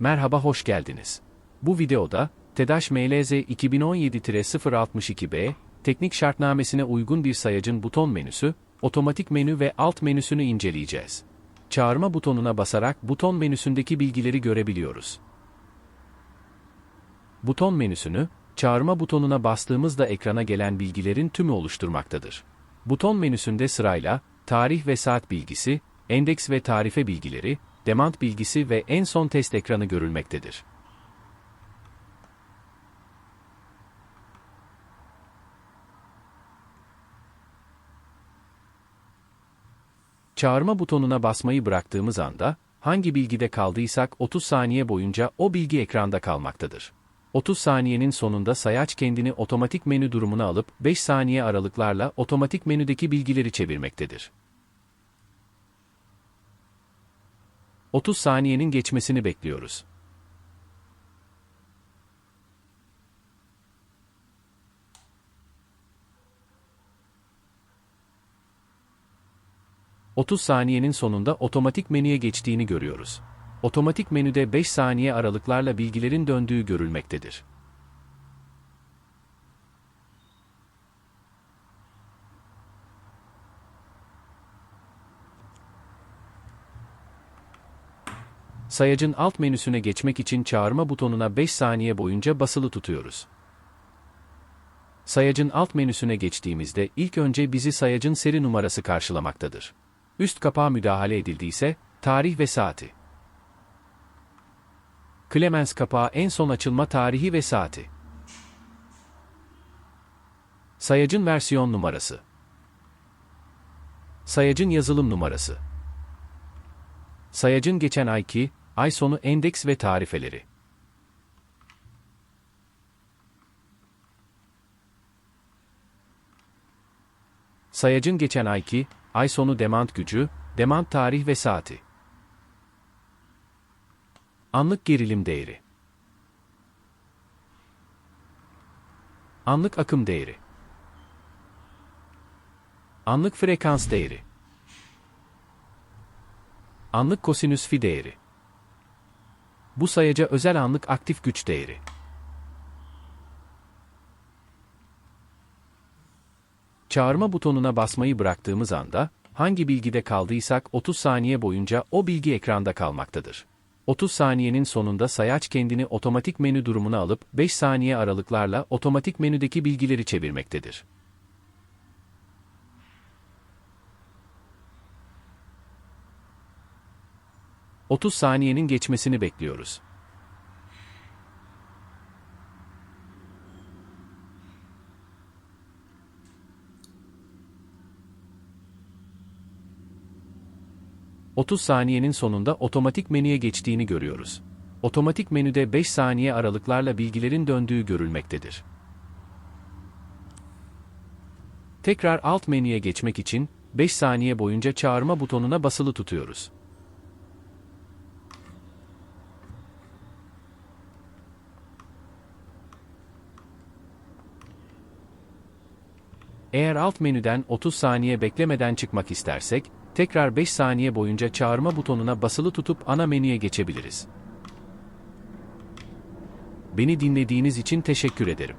merhaba hoş geldiniz. Bu videoda, TEDAŞ MLZ 2017-062B, teknik şartnamesine uygun bir sayacın buton menüsü, otomatik menü ve alt menüsünü inceleyeceğiz. Çağırma butonuna basarak buton menüsündeki bilgileri görebiliyoruz. Buton menüsünü, çağırma butonuna bastığımızda ekrana gelen bilgilerin tümü oluşturmaktadır. Buton menüsünde sırayla, tarih ve saat bilgisi, endeks ve tarife bilgileri, demand bilgisi ve en son test ekranı görülmektedir. Çağırma butonuna basmayı bıraktığımız anda, hangi bilgide kaldıysak 30 saniye boyunca o bilgi ekranda kalmaktadır. 30 saniyenin sonunda sayaç kendini otomatik menü durumuna alıp 5 saniye aralıklarla otomatik menüdeki bilgileri çevirmektedir. 30 saniyenin geçmesini bekliyoruz. ...30 saniyenin sonunda otomatik menüye geçtiğini görüyoruz. Otomatik menüde 5 saniye aralıklarla bilgilerin döndüğü görülmektedir. Sayacın alt menüsüne geçmek için çağırma butonuna 5 saniye boyunca basılı tutuyoruz. Sayacın alt menüsüne geçtiğimizde ilk önce bizi sayacın seri numarası karşılamaktadır. Üst kapağa müdahale edildiyse, tarih ve saati. Clemens kapağı en son açılma tarihi ve saati. Sayacın versiyon numarası. Sayacın yazılım numarası. Sayacın geçen ayki, ay sonu endeks ve tarifeleri. Sayacın geçen ayki, ay sonu demand gücü, demand tarih ve saati. Anlık gerilim değeri. Anlık akım değeri. Anlık frekans değeri. Anlık kosinüs fi değeri. Bu sayaca özel anlık aktif güç değeri. Çağırma butonuna basmayı bıraktığımız anda, hangi bilgide kaldıysak 30 saniye boyunca o bilgi ekranda kalmaktadır. 30 saniyenin sonunda sayaç kendini otomatik menü durumuna alıp 5 saniye aralıklarla otomatik menüdeki bilgileri çevirmektedir. ...30 saniyenin geçmesini bekliyoruz. ...30 saniyenin sonunda otomatik menüye geçtiğini görüyoruz. Otomatik menüde 5 saniye aralıklarla bilgilerin döndüğü görülmektedir. Tekrar alt menüye geçmek için 5 saniye boyunca çağırma butonuna basılı tutuyoruz. Eğer alt menüden 30 saniye beklemeden çıkmak istersek, tekrar 5 saniye boyunca çağırma butonuna basılı tutup ana menüye geçebiliriz. Beni dinlediğiniz için teşekkür ederim.